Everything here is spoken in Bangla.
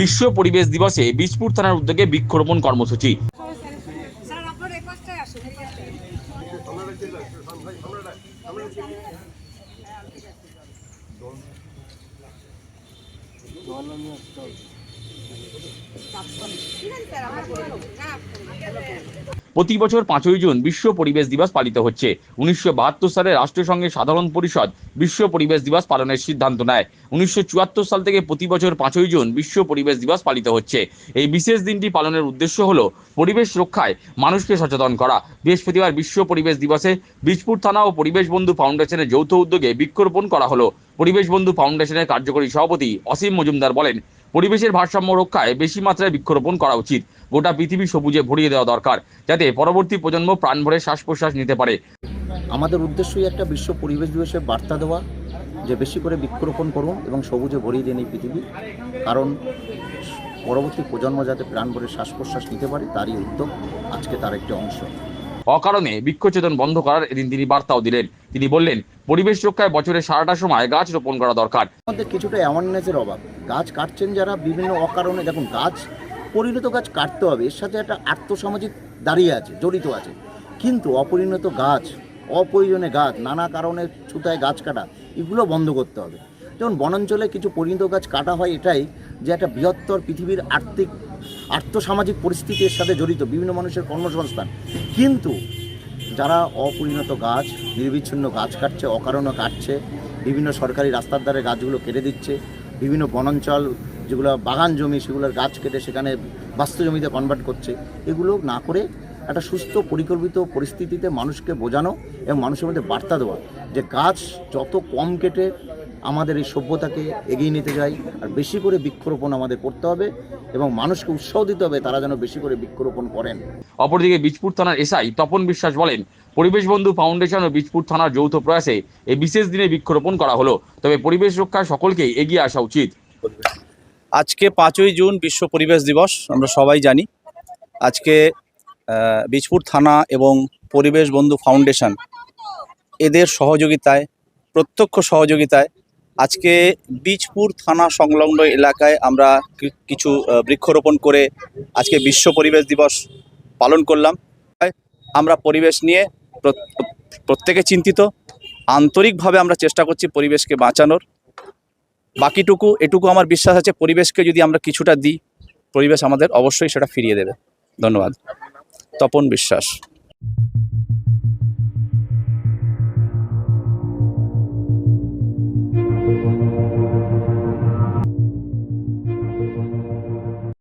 বিশ্ব পরিবেশ দিবসে বীজপুর থানার উদ্যোগে বৃক্ষরোপণ কর্মসূচি। প্রতি বছর পাঁচই জুন বিশ্ব পরিবেশ দিবস পালিত হচ্ছে। উনিশশো বাহাত্তর সালে রাষ্ট্রসংঘের সাধারণ পরিষদ বিশ্ব পরিবেশ দিবস পালনের সিদ্ধান্ত নেয়। উনিশশো চুয়াত্তর সাল থেকে প্রতি বছর পাঁচই জুন বিশ্ব পরিবেশ দিবস পালিত হচ্ছে। এই বিশেষ দিনটি পালনের উদ্দেশ্য হল পরিবেশ রক্ষায় মানুষকে সচেতন করা। বৃহস্পতিবার বিশ্ব পরিবেশ দিবসে বীজপুর থানা ও পরিবেশ বন্ধু ফাউন্ডেশনের যৌথ উদ্যোগে বৃক্ষরোপণ করা হলো। পরিবেশ বন্ধু ফাউন্ডেশনের কার্যকরী সভাপতি অসীম মজুমদার বলেন পরিবেশের ভারসাম্য রক্ষায় বেশি মাত্রায় বৃক্ষরোপণ করা উচিত। গোটা পৃথিবী সবুজে ভরিয়ে দেওয়া দরকার, যাতে পরবর্তী প্রজন্ম প্রাণ ভরে শ্বাস প্রশ্বাস নিতে পারে। আমাদের উদ্দেশ্যই একটা বিশ্ব পরিবেশ দিবসের বার্তা দেওয়া, যে বেশি করে বৃক্ষরোপণ করুন এবং সবুজে ভরিয়ে দিন এই পৃথিবী। কারণ পরবর্তী প্রজন্ম যাতে প্রাণ ভরে শ্বাস প্রশ্বাস নিতে পারে, তারই উদ্যোগ আজকে তার একটি অংশ। অকারণে বৃক্ষছেদন বন্ধ করার এদিন তিনি বার্তাও দিলেন। তিনি বললেন, পরিবেশ রক্ষায় বছরের সারাটা সময় গাছ রোপণ করা দরকার। আমাদের কিছুটা অ্যাওয়ারনেসের অভাব। গাছ কাটছেন যারা, বিভিন্ন অকারণে দেখুন, গাছ পরিণত গাছ কাটতে হবে, এর সাথে একটা আর্থসামাজিক দাঁড়িয়ে আছে, জড়িত আছে। কিন্তু অপরিণত গাছ, অপ্রয়োজনে গাছ, নানা কারণে ছুতায় গাছ কাটা, এগুলো বন্ধ করতে হবে। যেমন বনাঞ্চলে কিছু পরিণত গাছ কাটা হয়, এটাই যে একটা বৃহত্তর পৃথিবীর আর্থিক আর্থসামাজিক পরিস্থিতির সাথে জড়িত বিভিন্ন মানুষের কর্মসংস্থান। কিন্তু যারা অপরিণত গাছ, নির্বিচ্ছিন্ন গাছ কাটছে, অকারণে কাটছে, বিভিন্ন সরকারি রাস্তার ধারে গাছগুলো কেটে দিচ্ছে, বিভিন্ন বনাঞ্চল যেগুলো বাগান জমি সেগুলোর গাছ কেটে সেখানে বাস্তু জমিতে কনভার্ট করছে, এগুলো না করে একটা সুস্থ, পরিকল্পিত পরিস্থিতিতে মানুষকে বোঝানো এবং মানুষের মধ্যে বার্তা দেওয়া যে গাছ যত কম কেটে আমাদের এই সভ্যতাকে এগিয়ে নিতে যাই আর বেশি করে বৃক্ষরোপণ আমাদের করতে হবে এবং মানুষকে উৎসাহ দিতে হবে তারা যেন বেশি করে বৃক্ষরোপণ করেন। অপরদিকে বীজপুর থানার এসআই তপন বিশ্বাস বলেন পরিবেশ বন্ধু ফাউন্ডেশন ও বীজপুর থানার যৌথ প্রয়াসে এই বিশেষ দিনে বৃক্ষরোপণ করা হলো। তবে পরিবেশ রক্ষায় সকলকেই এগিয়ে আসা উচিত। আজকে পাঁচই জুন বিশ্ব পরিবেশ দিবস আমরা সবাই জানি। আজকে আহ, বীজপুর থানা এবং পরিবেশ বন্ধু ফাউন্ডেশন এদের সহযোগিতায় প্রত্যক্ষ সহযোগিতায় আজকে বীজপুর থানা সংলগ্ন এলাকায় আমরা কিছু বৃক্ষরোপণ করে আজকে বিশ্ব পরিবেশ দিবস পালন করলাম। আমরা পরিবেশ নিয়ে প্রত্যেকে চিন্তিত। আন্তরিকভাবে আমরা চেষ্টা করছি পরিবেশকে বাঁচানোর। বাকিটুকু, এটুকু আমার বিশ্বাস আছে, পরিবেশকে যদি আমরা কিছুটা দিই, পরিবেশ আমাদের অবশ্যই সেটা ফিরিয়ে দেবে। ধন্যবাদ। তপন বিশ্বাস।